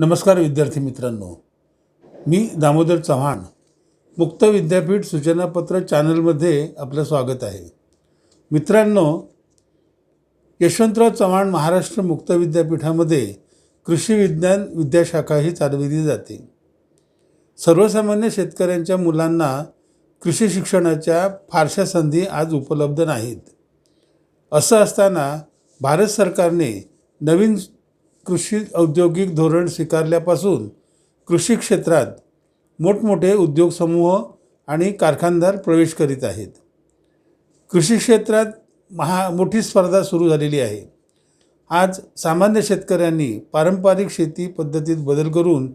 नमस्कार विद्यार्थी मित्रांनो. मी दामोदर चव्हाण मुक्त विद्यापीठ सूचनापत्र चॅनलमध्ये आपलं स्वागत आहे. मित्रांनो यशवंतराव चव्हाण महाराष्ट्र मुक्त विद्यापीठामध्ये कृषी विज्ञान विद्याशाखा ही चालविली जाते. सर्वसामान्य शेतकऱ्यांच्या मुलांना कृषी शिक्षणाच्या फारशा संधी आज उपलब्ध नाहीत. असं असताना भारत सरकारने नवीन कृषी औद्योगिक धोरण स्वीकारल्यापासून कृषी क्षेत्रात मोठमोठे उद्योग समूह आणि कारखानदार प्रवेश करीत आहेत. कृषी क्षेत्रात महा मोठी स्पर्धा सुरू झालेली आहे. आज सामान्य शेतकऱ्यांनी पारंपरिक शेती पद्धतीत बदल करून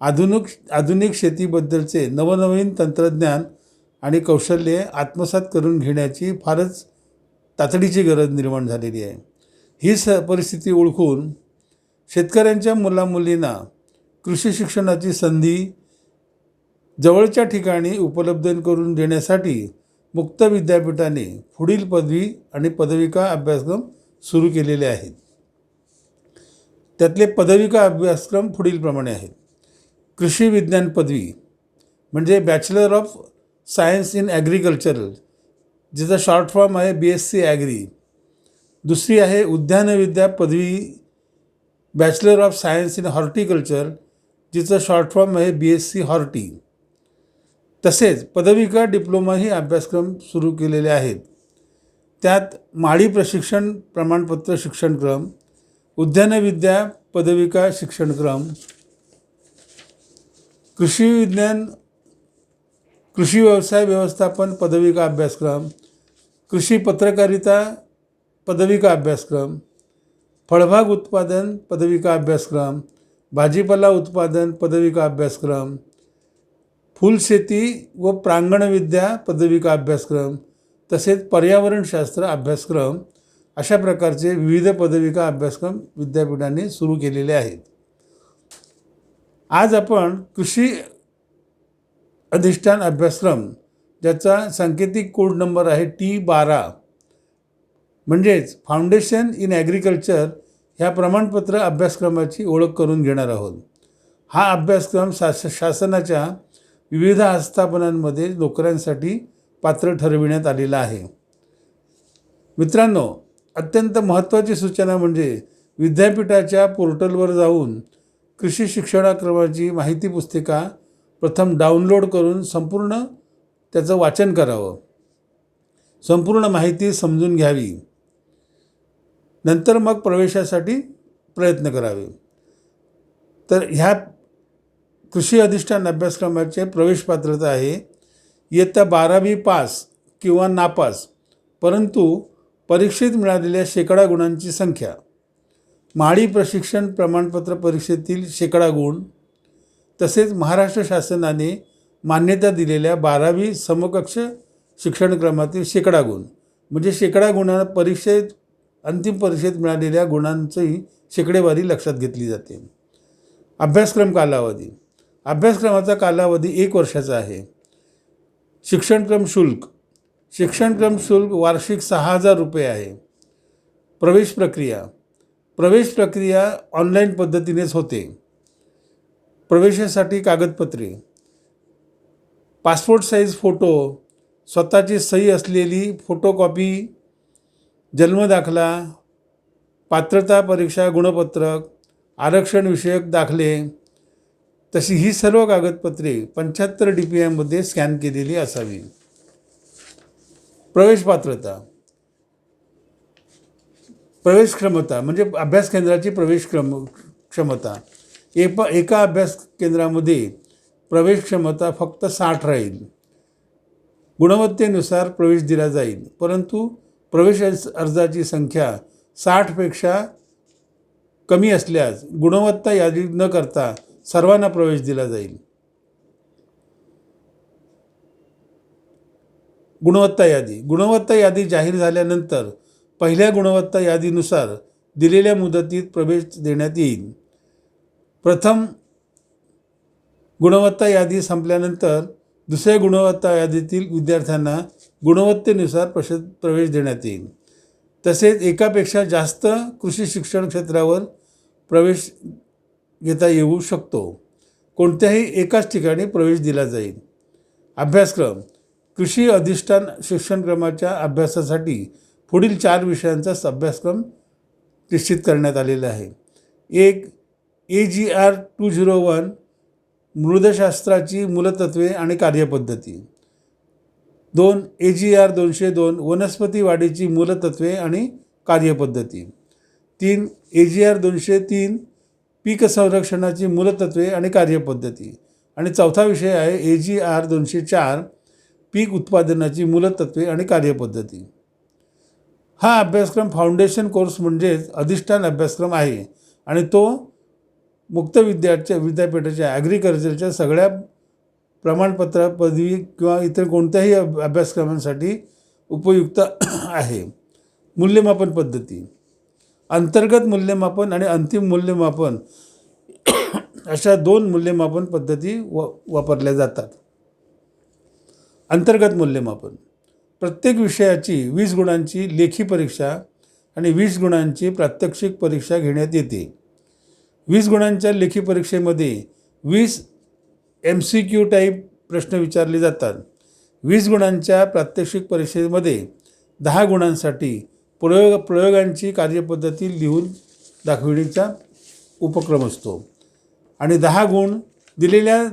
आधुनिक आधुनिक शेतीबद्दलचे नवनवीन तंत्रज्ञान आणि कौशल्ये आत्मसात करून घेण्याची फारच तातडीची गरज निर्माण झालेली आहे. ही स परिस्थिती ओळखून शेतकऱ्यांच्या मुलामुलींना कृषी शिक्षणाची संधी जवळच्या ठिकाणी उपलब्ध करून देण्यासाठी मुक्त विद्यापीठाने पुढील पदवी आणि पदविका अभ्यासक्रम सुरू केलेले आहेत. त्यातले पदविका अभ्यासक्रम पुढीलप्रमाणे आहेत. कृषी विज्ञान पदवी म्हणजे bachelor of science in agricultural जिचा शॉर्ट फॉर्म आहे बी एस सी ॲग्री दुसरी आहे उद्यानविद्या पदवी bachelor of science in horticulture जिचं short form आहे बी एस सी हॉर्टी तसेच पदविका डिप्लोमा ही अभ्यासक्रम सुरू केलेले आहेत. त्यात माळी प्रशिक्षण प्रमाणपत्र शिक्षणक्रम उद्यानविद्या पदविका शिक्षणक्रम कृषी विज्ञान कृषी व्यवसाय व्यवस्थापन पदविका अभ्यासक्रम कृषी पत्रकारिता पदविका अभ्यासक्रम फळबाग उत्पादन पदविका अभ्यासक्रम भाजीपाला उत्पादन पदविका अभ्यासक्रम फुलशेती व प्रांगणविद्या पदविका अभ्यासक्रम तसेच पर्यावरणशास्त्र अभ्यासक्रम अशा प्रकारचे विविध पदविका अभ्यासक्रम विद्यापीठाने सुरू केलेले आहेत. आज आपण कृषी अधिष्ठान अभ्यासक्रम ज्याचा सांकेतिक कोड नंबर आहे टी बारा म्हणजेच फाउंडेशन इन ॲग्रिकल्चर ह्या प्रमाणपत्र अभ्यासक्रमाची ओळख करून घेणार आहोत. हा अभ्यासक्रम शास शासनाच्या विविध आस्थापनांमध्ये नोकऱ्यांसाठी पात्र ठरविण्यात आलेला आहे. मित्रांनो अत्यंत महत्त्वाची सूचना म्हणजे विद्यापीठाच्या पोर्टलवर जाऊन कृषी शिक्षणाक्रमाची माहिती पुस्तिका प्रथम डाउनलोड करून संपूर्ण त्याचं वाचन करावं. संपूर्ण माहिती समजून घ्यावी. नंतर मग प्रवेशासाठी प्रयत्न करावे. तर ह्या कृषी अधिष्ठान अभ्यासक्रमाचे प्रवेश पात्रता आहे. इयत्ता बारावी पास किंवा नापास परंतु परीक्षेत मिळालेल्या शेकडा गुणांची संख्या. माळी प्रशिक्षण प्रमाणपत्र परीक्षेतील शेकडा गुण तसेच महाराष्ट्र शासनाने मान्यता दिलेल्या बारावी समकक्ष शिक्षणक्रमातील शेकडा गुण. म्हणजे शेकडा गुणा परीक्षेत अंतिम परीक्षेत मिळालेल्या गुणांची शेकडेवारी लक्षात घेतली जाते. अभ्यासक्रम कालावधी. अभ्यासक्रमाचा कालावधी एक वर्षाचा आहे. शिक्षणक्रम शुल्क. शिक्षणक्रम शुल्क वार्षिक सहा हजार रुपये आहे. प्रवेश प्रक्रिया. प्रवेश प्रक्रिया ऑनलाईन पद्धतीनेच होते. प्रवेशासाठी कागदपत्रे. Passport size photo. स्वतःची सही असलेली फोटोकॉपी जन्मदाखला पात्रता परीक्षा गुणपत्रक आरक्षणविषयक दाखले तशी ही सर्व कागदपत्रे पंच्याहत्तर डी पी एममध्ये स्कॅन केलेली असावी. प्रवेश पात्रता. प्रवेश क्षमता म्हणजे अभ्यास केंद्राची प्रवेश क्रम क्षमता. एप एका अभ्यास केंद्रामध्ये प्रवेश क्षमता फक्त साठ राहील. गुणवत्तेनुसार प्रवेश दिला जाईल. परंतु प्रवेश अर्जाची संख्या साठपेक्षा कमी असल्यास गुणवत्ता यादी न करता सर्वांना प्रवेश दिला जाईल. गुणवत्ता यादी. गुणवत्ता यादी जाहीर झाल्यानंतर पहिल्या गुणवत्ता यादीनुसार दिलेल्या मुदतीत प्रवेश देण्यात येईल. प्रथम गुणवत्ता यादी संपल्यानंतर दुसऱ्या गुणवत्ता यादीतील विद्यार्थ्यांना गुणवत्तेनुसार प्रश प्रवेश देण्यात येईल. तसेच एकापेक्षा जास्त कृषी शिक्षण क्षेत्रावर प्रवेश घेता येऊ शकतो. कोणत्याही एकाच ठिकाणी प्रवेश दिला जाईल. अभ्यासक्रम. कृषी अधिष्ठान शिक्षणक्रमाच्या अभ्यासासाठी पुढील चार विषयांचा अभ्यासक्रम निश्चित करण्यात आलेला आहे. एक A G R two zero one मृदशास्त्राची मूलतत्वे आणि कार्यपद्धती. दोन ए जी आर दोनशे दोन वनस्पती वाढीची मूलतत्वे आणि कार्यपद्धती. तीन ए जी आर दोनशे तीन पीक संरक्षणाची मूलतत्वे आणि कार्यपद्धती. आणि चौथा विषय आहे ए जी आर दोनशे चार पीक उत्पादनाची मूलतत्वे आणि कार्यपद्धती. हा अभ्यासक्रम फाउंडेशन कोर्स म्हणजेच अधिष्ठान अभ्यासक्रम आहे. आणि तो मुक्त विद्यार्थ्या विद्यापीठाच्या ॲग्रिकल्चरच्या सगळ्या प्रमाणपत्र पदवी किंवा इतर कोणत्याही अभ अभ्यासक्रमांसाठी उपयुक्त आहे. मूल्यमापन पद्धती. अंतर्गत मूल्यमापन आणि अंतिम मूल्यमापन अशा दोन मूल्यमापन पद्धती व वापरल्या जातात. अंतर्गत मूल्यमापन. प्रत्येक विषयाची वीस गुणांची लेखी परीक्षा आणि वीस गुणांची प्रात्यक्षिक परीक्षा घेण्यात येते. वीस गुणांच्या लेखी परीक्षेमध्ये वीस एम सी क्यू टाईप प्रश्न विचारले जातात. वीस गुणांच्या प्रात्यक्षिक परीक्षेमध्ये दहा गुणांसाठी प्रयोग प्रयोगांची कार्यपद्धती लिहून दाखविण्याचा उपक्रम असतो. आणि दहा गुण दिलेल्या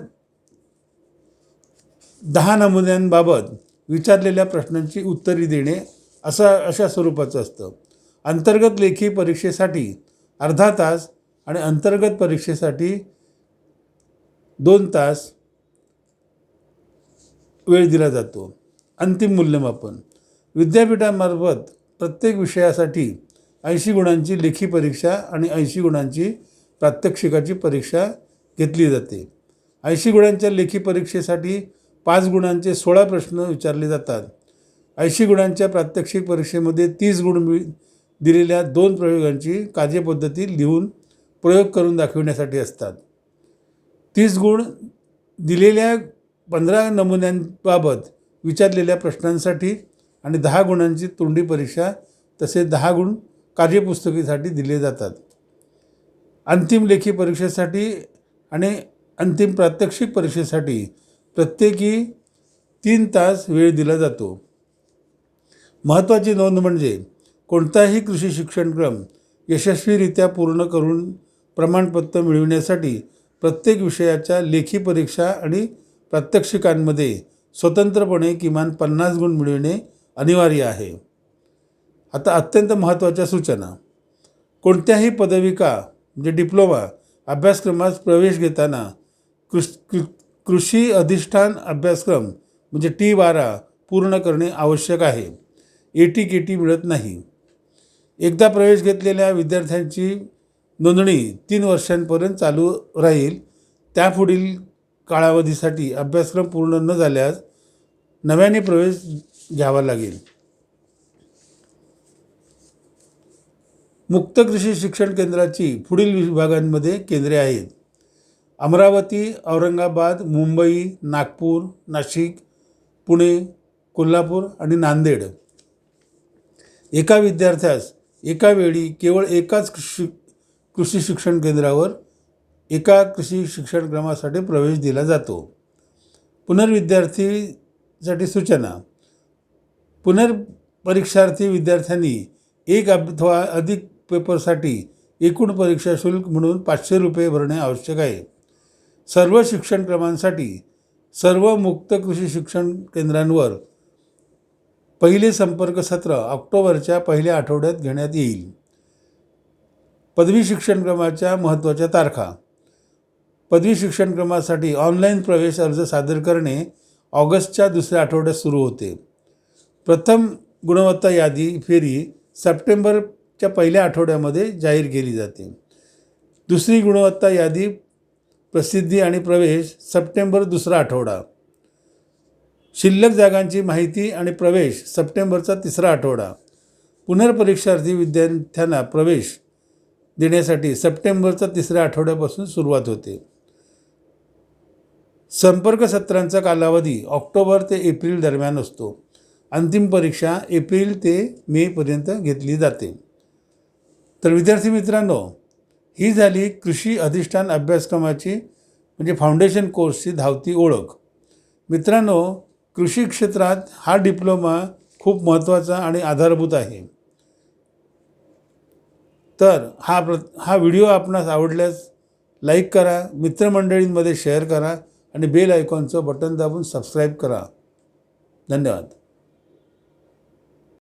दहा नमुन्यांबाबत विचारलेल्या प्रश्नांची उत्तरे देणे असा अशा स्वरूपाचं असतं. अंतर्गत लेखी परीक्षेसाठी अर्धा तास आणि अंतर्गत परीक्षेसाठी दोन तास वेळ दिला जातो. अंतिम मूल्यमापन. विद्यापीठामार्फत प्रत्येक विषयासाठी ऐंशी गुणांची लेखी परीक्षा आणि ऐंशी गुणांची प्रात्यक्षिकाची परीक्षा घेतली जाते. ऐंशी गुणांच्या लेखी परीक्षेसाठी पाच गुणांचे सोळा प्रश्न विचारले जातात. ऐंशी गुणांच्या प्रात्यक्षिक परीक्षेमध्ये तीस गुण मिळ दिलेल्या दोन प्रयोगांची कार्यपद्धती लिहून प्रयोग करून दाखविण्यासाठी असतात. तीस गुण दिलेल्या पंधरा नमुन्यांबाबत विचारलेल्या प्रश्नांसाठी आणि दहा गुणांची तोंडी परीक्षा तसेच दहा गुण कार्यपुस्तकीसाठी दिले जातात. अंतिम लेखी परीक्षेसाठी आणि अंतिम प्रात्यक्षिक परीक्षेसाठी प्रत्येकी तीन तास वेळ दिला जातो. महत्त्वाची नोंद म्हणजे कोणताही कृषी शिक्षणक्रम यशस्वीरित्या पूर्ण करून प्रमाणपत्र मिळविण्यासाठी प्रत्येक विषयाच्या लेखी परीक्षा आणि प्रात्यक्षिकांमध्ये स्वतंत्रपणे किमान पन्नास गुण मिळविणे अनिवार्य आहे. आता अत्यंत महत्त्वाच्या सूचना. कोणत्याही पदविका म्हणजे डिप्लोमा अभ्यासक्रमात प्रवेश घेताना कृष कृ कृषी अधिष्ठान अभ्यासक्रम म्हणजे टी बारा पूर्ण करणे आवश्यक आहे. ए टी के टी मिळत नाही. एकदा प्रवेश घेतलेल्या विद्यार्थ्यांची नोंदणी तीन वर्षांपर्यंत चालू राहील. त्यापुढील कालावधीसाठी अभ्यासक्रम पूर्ण न झाल्यास नव्याने प्रवेश घ्यावा लागेल. मुक्त कृषी शिक्षण केंद्राची पुढील विभागांमध्ये केंद्रे आहेत. अमरावती औरंगाबाद मुंबई नागपूर नाशिक पुणे कोल्हापूर आणि नांदेड. एका विद्यार्थ्यास एका वेळी केवळ एकाच कृषी कृषी शिक्षण केंद्रावर एका कृषी शिक्षण क्रमासाठी प्रवेश दिला जातो. पुनर्विद्यार्थीसाठी सूचना. पुनर्परीक्षार्थी विद्यार्थ्यांनी एक अथवा अधिक पेपरसाठी एकूण परीक्षा शुल्क म्हणून पाचशे रुपये भरणे आवश्यक आहे. सर्व शिक्षणक्रमांसाठी सर्व मुक्त कृषी शिक्षण केंद्रांवर पहिले संपर्क सत्र ऑक्टोबरच्या पहिल्या आठवड्यात घेण्यात येईल. पदवी शिक्षणक्रमाच्या महत्त्वाच्या तारखा. पदवी शिक्षणक्रमासाठी ऑनलाईन प्रवेश अर्ज सादर करणे ऑगस्टच्या दुसऱ्या आठवड्यात सुरू होते. प्रथम गुणवत्ता यादी फेरी सप्टेंबरच्या पहिल्या आठवड्यामध्ये जाहीर केली जाते. दुसरी गुणवत्ता यादी प्रसिद्धी आणि प्रवेश सप्टेंबर दुसरा आठवडा. शिल्लक जागांची माहिती आणि प्रवेश सप्टेंबरचा तिसरा आठवडा. पुनर्परीक्षार्थी विद्यार्थ्यांना प्रवेश देण्यासाठी सप्टेंबरचा तिसऱ्या आठवड्यापासून सुरुवात होते. संपर्क सत्रांचा कालावधी ऑक्टोबर ते एप्रिल दरम्यान असतो. अंतिम परीक्षा एप्रिल ते मेपर्यंत घेतली जाते. तर विद्यार्थी मित्रांनो ही झाली कृषी अधिष्ठान अभ्यासक्रमाची म्हणजे फाउंडेशन कोर्सची धावती ओळख. मित्रांनो कृषी क्षेत्रात हा डिप्लोमा खूप महत्त्वाचा आणि आधारभूत आहे. तर हा प्र हा व्हिडिओ आपणास आवडल्यास लाईक करा मित्रमंडळींमध्ये शेअर करा आणि बेल आयकॉनचं बटन दाबून सबस्क्राईब करा. धन्यवाद.